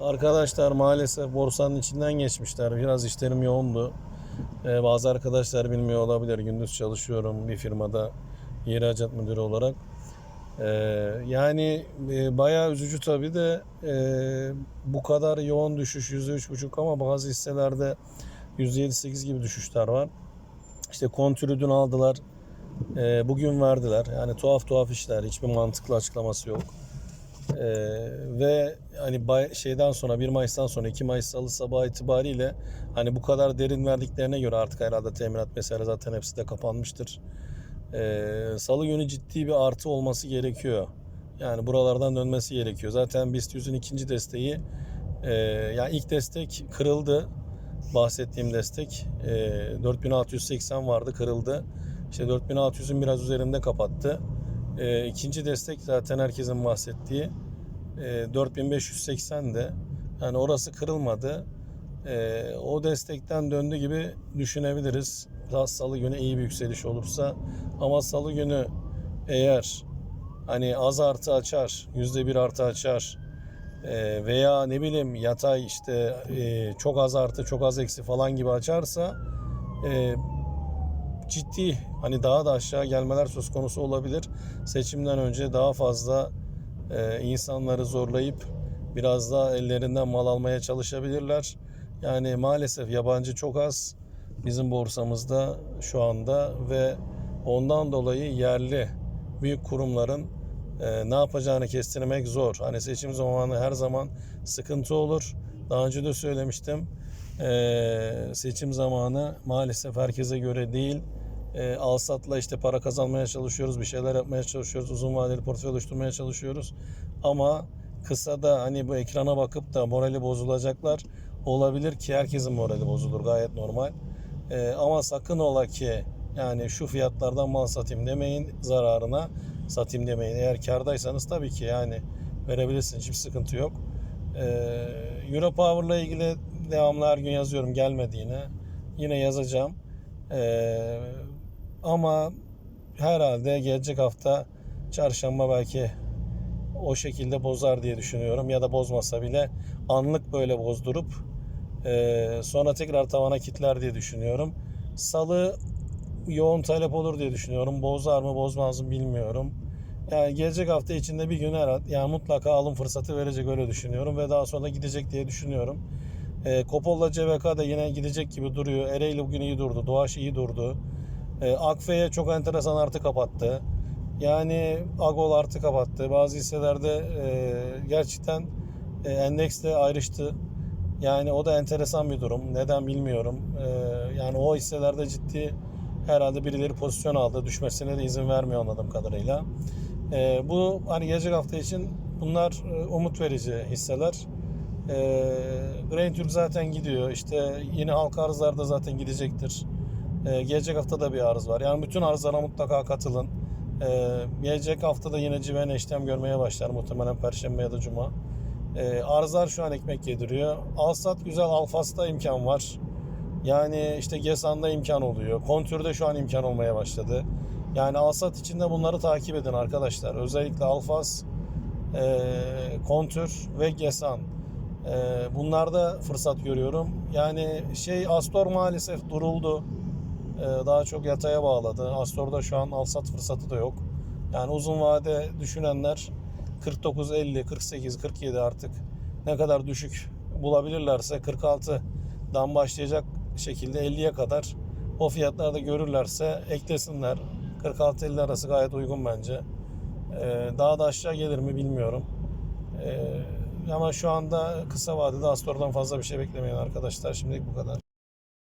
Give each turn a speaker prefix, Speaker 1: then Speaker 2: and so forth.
Speaker 1: Arkadaşlar maalesef borsanın içinden geçmişler. Biraz işlerim yoğundu. Ee, bazı arkadaşlar bilmiyor olabilir. Gündüz çalışıyorum bir firmada ihracat müdürü olarak. Ee, yani e, bayağı üzücü tabii de e, bu kadar yoğun düşüş %3,5 ama bazı hisselerde %7-8 gibi düşüşler var. İşte kontürü dün aldılar. Ee, bugün verdiler. Yani tuhaf tuhaf işler. Hiçbir mantıklı açıklaması yok. Ee, ve hani bay- şeyden sonra 1 Mayıs'tan sonra 2 Mayıs salı sabahı itibariyle hani bu kadar derin verdiklerine göre artık herhalde teminat mesela zaten hepsi de kapanmıştır. Ee, salı günü ciddi bir artı olması gerekiyor. Yani buralardan dönmesi gerekiyor. Zaten BIST 100'ün ikinci desteği e, yani ilk destek kırıldı. Bahsettiğim destek e, 4680 vardı kırıldı. İşte 4600'ün biraz üzerinde kapattı. E, ikinci destek zaten herkesin bahsettiği e, 4580 de yani orası kırılmadı. E, o destekten döndü gibi düşünebiliriz. Biraz salı günü iyi bir yükseliş olursa ama salı günü eğer hani az artı açar, yüzde bir artı açar e, veya ne bileyim yatay işte e, çok az artı çok az eksi falan gibi açarsa e, ciddi hani daha da aşağı gelmeler söz konusu olabilir. Seçimden önce daha fazla e, insanları zorlayıp biraz daha ellerinden mal almaya çalışabilirler. Yani maalesef yabancı çok az bizim borsamızda şu anda ve ondan dolayı yerli büyük kurumların e, ne yapacağını kestirmek zor. Hani seçim zamanı her zaman sıkıntı olur. Daha önce de söylemiştim. E, seçim zamanı maalesef herkese göre değil. E, alsatla işte para kazanmaya çalışıyoruz, bir şeyler yapmaya çalışıyoruz, uzun vadeli portföy oluşturmaya çalışıyoruz. Ama kısa da hani bu ekrana bakıp da morali bozulacaklar olabilir ki herkesin morali bozulur gayet normal. E, ama sakın ola ki yani şu fiyatlardan mal satayım demeyin zararına satayım demeyin. Eğer kardaysanız tabii ki yani verebilirsiniz hiçbir sıkıntı yok. E, Euro Power'la ilgili devamlı her gün yazıyorum gelmediğine. Yine yazacağım. E, ama herhalde gelecek hafta çarşamba belki o şekilde bozar diye düşünüyorum ya da bozmasa bile anlık böyle bozdurup e, sonra tekrar tavana kitler diye düşünüyorum. Salı yoğun talep olur diye düşünüyorum. Bozar mı bozmaz mı bilmiyorum. Yani gelecek hafta içinde bir gün herhalde yani mutlaka alım fırsatı verecek öyle düşünüyorum ve daha sonra gidecek diye düşünüyorum. E, Kopol'la CVK da yine gidecek gibi duruyor. Ereğli bugün iyi durdu. Doğaç iyi durdu. E, Akfe'ye çok enteresan artı kapattı. Yani Agol artı kapattı. Bazı hisselerde e, gerçekten e, endeksle ayrıştı. Yani o da enteresan bir durum. Neden bilmiyorum. E, yani o hisselerde ciddi herhalde birileri pozisyon aldı. Düşmesine de izin vermiyor anladığım kadarıyla. E, bu hani gelecek hafta için bunlar e, umut verici hisseler. E, Grain Türk zaten gidiyor. İşte yeni halka arzlarda zaten gidecektir. E, gelecek hafta da bir arız var. Yani bütün arzlara mutlaka katılın. E, gelecek hafta da yine Civen işlem görmeye başlar. Muhtemelen Perşembe ya da Cuma. E, arzlar şu an ekmek yediriyor. Alsat güzel. Alfas'ta imkan var. Yani işte Gesan'da imkan oluyor. Kontür'de şu an imkan olmaya başladı. Yani Alsat içinde bunları takip edin arkadaşlar. Özellikle Alfas, e, Kontür ve Gesan. E, bunlarda fırsat görüyorum. Yani şey Astor maalesef duruldu. E, daha çok yataya bağladı. Astor'da şu an alsat fırsatı da yok. Yani uzun vade düşünenler 49, 50, 48, 47 artık ne kadar düşük bulabilirlerse 46'dan başlayacak şekilde 50'ye kadar o fiyatlarda görürlerse eklesinler. 46-50 arası gayet uygun bence. Ee, daha da aşağı gelir mi bilmiyorum. Ee, ama şu anda kısa vadede Astor'dan fazla bir şey beklemeyin arkadaşlar. Şimdilik bu kadar.